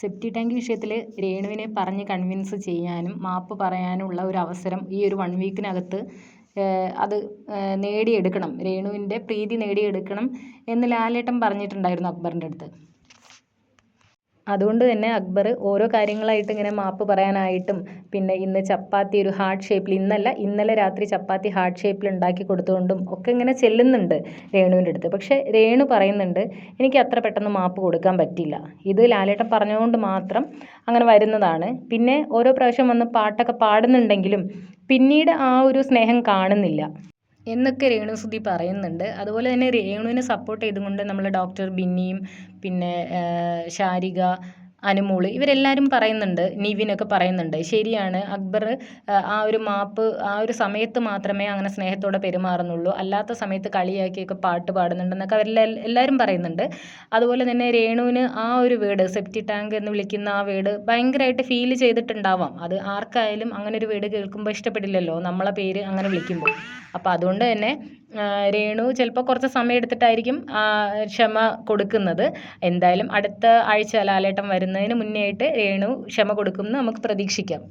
സെപ്റ്റി tank വിഷയത്തിൽ രേണുവിനെ പറഞ്ഞ് convince ചെയ്യാനും മാപ്പ് പറയാനുമുള്ള ഒരു അവസരം ഈ ഒരു വൺ വീക്കിനകത്ത് അത് നേടിയെടുക്കണം. രേണുവിന്റെ പ്രീതി നേടിയെടുക്കണം എന്ന് ലാലേട്ടൻ പറഞ്ഞിട്ടുണ്ടായിരുന്നു അക്ബറിന്റെ അടുത്ത്. അതുകൊണ്ട് തന്നെ അക്ബർ ഓരോ കാര്യങ്ങളായിട്ട് ഇങ്ങനെ മാപ്പ് പറയാനായിട്ടും പിന്നെ ഇന്ന് ചപ്പാത്തി ഒരു ഹാർട്ട് ഷേപ്പിൽ ഇന്നല്ല ഇന്നലെ രാത്രി ചപ്പാത്തി ഹാർട്ട് ഷേപ്പിൽ ഉണ്ടാക്കി കൊടുത്തുകൊണ്ടും ഒക്കെ ഇങ്ങനെ ചെല്ലുന്നുണ്ട് രേണുവിന്റെ അടുത്ത്. പക്ഷേ രേണു പറയുന്നുണ്ട് എനിക്ക് അത്ര പെട്ടെന്ന് മാപ്പ് കൊടുക്കാൻ പറ്റില്ല. ഇത് ലാലേട്ടൻ പറഞ്ഞുകൊണ്ട് മാത്രം അങ്ങനെ വരുന്നതാണ്. പിന്നെ ഓരോ പ്രാവശ്യം വന്ന് പാട്ടൊക്കെ പാടുന്നുണ്ടെങ്കിലും പിന്നീട് ആ ഒരു സ്നേഹം കാണുന്നില്ല. എന്നൊക്കെ രേണുസുതി പറയുന്നുണ്ട്. അതുപോലെ തന്നെ രേണുവിനെ സപ്പോർട്ട് ചെയ്തുകൊണ്ട് നമ്മൾ ഡോക്ടർ ബിന്നിയും പിന്നെ ശാരിക അനുമോൾ. ഇവരെല്ലാവരും പറയുന്നുണ്ട് നിവിനൊക്കെ പറയുന്നുണ്ട് ശരിയാണ് അക്ബർ ആ ഒരു മാപ്പ് ആ ഒരു സമയത്ത് മാത്രമേ അങ്ങനെ സ്നേഹത്തോടെ പെരുമാറുന്നുള്ളൂ. അല്ലാത്ത സമയത്ത് കളിയാക്കിയൊക്കെ പാട്ട് പാടുന്നുണ്ടെന്നൊക്കെ അവരെല്ലാം എല്ലാവരും പറയുന്നുണ്ട്. അതുപോലെ തന്നെ രേണുവിന് ആ ഒരു വീട് സെപ്റ്റി ടാങ്ക് എന്ന് വിളിക്കുന്ന ആ വീട് ഭയങ്കരമായിട്ട് ഫീൽ ചെയ്തിട്ടുണ്ടാവാം. അത് ആർക്കായാലും അങ്ങനെ ഒരു വീട് കേൾക്കുമ്പോൾ ഇഷ്ടപ്പെടില്ലല്ലോ നമ്മളെ പേര് അങ്ങനെ വിളിക്കുമ്പോൾ അപ്പോൾ അതുകൊണ്ട് തന്നെ രേണു ചിലപ്പോൾ കുറച്ച് സമയം എടുത്തിട്ടായിരിക്കും ക്ഷമ കൊടുക്കുന്നത്. എന്തായാലും അടുത്ത ആഴ്ച ലാലേട്ടൻ വരുന്നതിന് മുന്നേ ആയിട്ട് രേണു ക്ഷമ കൊടുക്കുമെന്ന് നമുക്ക് പ്രതീക്ഷിക്കാം.